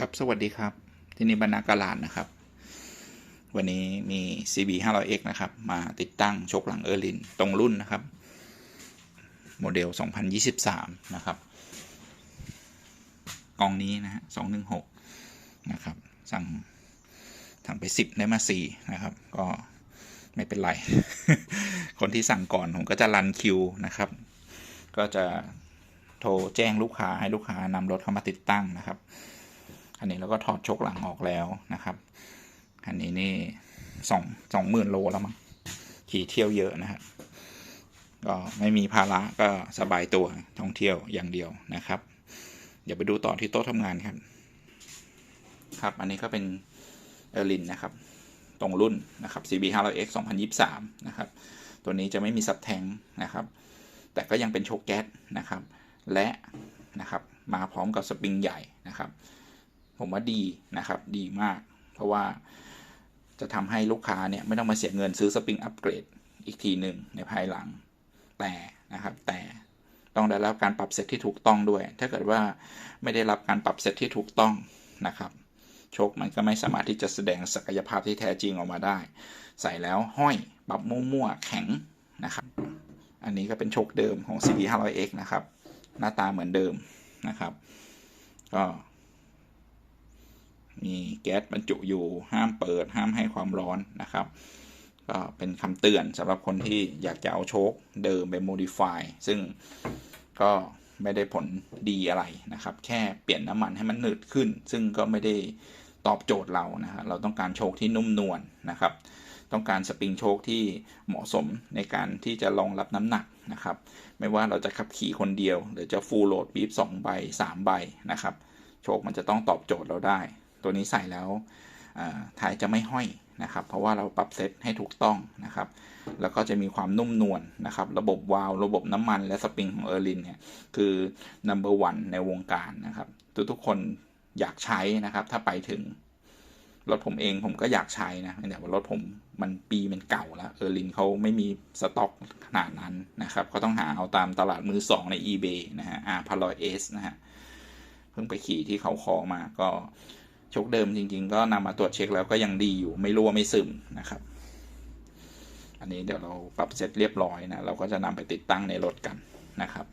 ครับสวัสดีครับ ที่นี่บรรณากาลานนะครับ วันนี้มี CB 500X นะครับ มาติดตั้งชคหลังเออร์ลินตรงรุ่นนะครับ โมเดล 2023 นะครับกล่องนี้นะฮะ216 นะครับ สั่งสั่งไป 10 ได้มา 4 นะครับ ก็ไม่เป็นไร คนที่สั่งก่อน ผมก็จะรันคิวนะครับ ก็จะโทรแจ้งลูกค้าให้ลูกค้านำรถเข้ามาติดตั้งนะครับ อันนี้เราก็ถอดชกหลังออกแล้วนะครับอันนี้นี่สองสองหมื่นโลแล้วมั้งขี่เที่ยวเยอะนะครับก็ไม่มีภาระก็สบายตัวท่องเที่ยวอย่างเดียวนะครับเดี๋ยวไปดูต่อที่โต๊ะทำงานครับ ครับ อันนี้ก็เป็นเอร์ลินนะครับ ตรงรุ่นนะครับ CB 500X 2023 นะครับ ตัวนี้จะไม่มีซับแทงนะครับ แต่ก็ยังเป็นโชคแก๊สนะครับ และนะครับ มาพร้อมกับสปริงใหญ่นะครับ ผมว่าดีนะครับ ดีมาก เพราะว่าจะทำให้ลูกค้าเนี่ย ไม่ต้องมาเสียเงินซื้อสปริงอัปเกรดอีกทีหนึ่งในภายหลัง แต่นะครับ แต่ต้องได้รับการปรับเซตที่ถูกต้องด้วย ถ้าเกิดว่าไม่ได้รับการปรับเซตที่ถูกต้องนะครับชคมันก็ไม่สามารถที่จะแสดงศักยภาพที่แท้จริงออกมาได้ ใส่แล้วห้อยปรับมั่วๆแข็งนะครับ อันนี้ก็เป็นชคเดิมของ CB 500X นะครับ หน้าตาเหมือนเดิมนะครับ ก็ มีแก๊สบรรจุอยู่ห้ามเปิด ห้ามให้ความร้อนนะครับ ก็เป็นคำเตือนสำหรับคนที่อยากจะเอาโชคเดิมไป modify ซึ่งก็ไม่ได้ผลดีอะไรนะครับ แค่เปลี่ยนน้ำมันให้มันหนืดขึ้น ซึ่งก็ไม่ได้ตอบโจทย์เรานะฮะเราต้องการโชคที่นุ่มนวลนะครับ ต้องการสปริงโชคที่เหมาะสมในการที่จะรองรับน้ำหนักนะครับ ไม่ว่าเราจะขับขี่คนเดียว หรือจะฟูลโหลดบีฟสองใบสามใบนะครับ โชคมันจะต้องตอบโจทย์เราได้ ตัวนี้ใส่แล้วท้ายจะไม่ห้อยนะครับ เพราะว่าเราปรับเซตให้ถูกต้องนะครับ แล้วก็จะมีความนุ่มนวลนะครับ ระบบวาล์วระบบน้ำมันและสปริงของเออร์ลินเนี่ยคือ number one ในวงการนะครับทุกทุกๆคนอยากใช้นะครับ ถ้าไปถึงรถผมเองผมก็อยากใช้นะแต่ว่ารถผมมันปีมันเก่าแล้วเออร์ลินเขาไม่มีสต็อกขนาดนั้นนะครับ ก็ต้องหาเอาตามตลาดมือสองใน eBay นะฮะอาพารอยเอสนะฮะ เพิ่งไปขี่ที่เขาคอมาก็ ชคเดิมจริง ๆ ก็นำมาตรวจเช็คแล้วก็ยังดีอยู่ไม่รั่วไม่ซึมนะครับ อันนี้เดี๋ยวเราปรับเสร็จเรียบร้อยนะ เราก็จะนำไปติดตั้งในรถกันนะครับ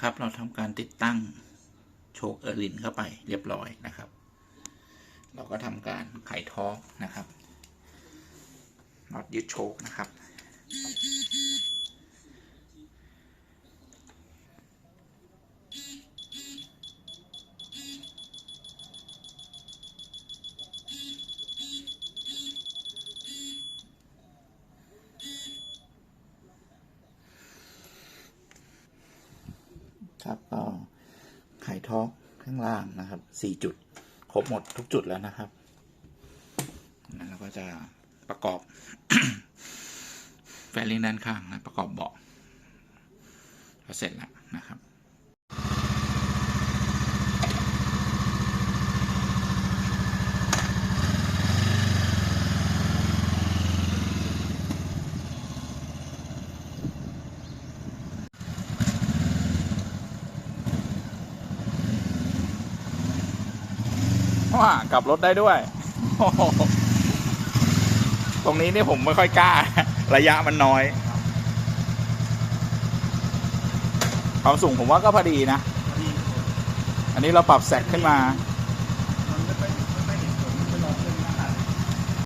ครับเราทำการติดตั้งโชคเออร์ลินเข้าไปเรียบร้อยนะครับ เราก็ทำการไขท้อกนะครับน็อตยึดโชคนะครับ ครับ ก็ไขท้อกข้างล่างนะครับสี่จุด ครบหมดทุกจุดแล้วนะครับนั้นเราก็จะประกอบ แฟลิงด้านข้างนะประกอบเบาะก็เสร็จแล้วนะครับ ว่ากลับรถได้ด้วย ตรงนี้นี่ผมไม่ค่อยกล้า ระยะมันน้อย ความสูงผมว่าก็พอดีนะ อันนี้เราปรับแสกขึ้นมา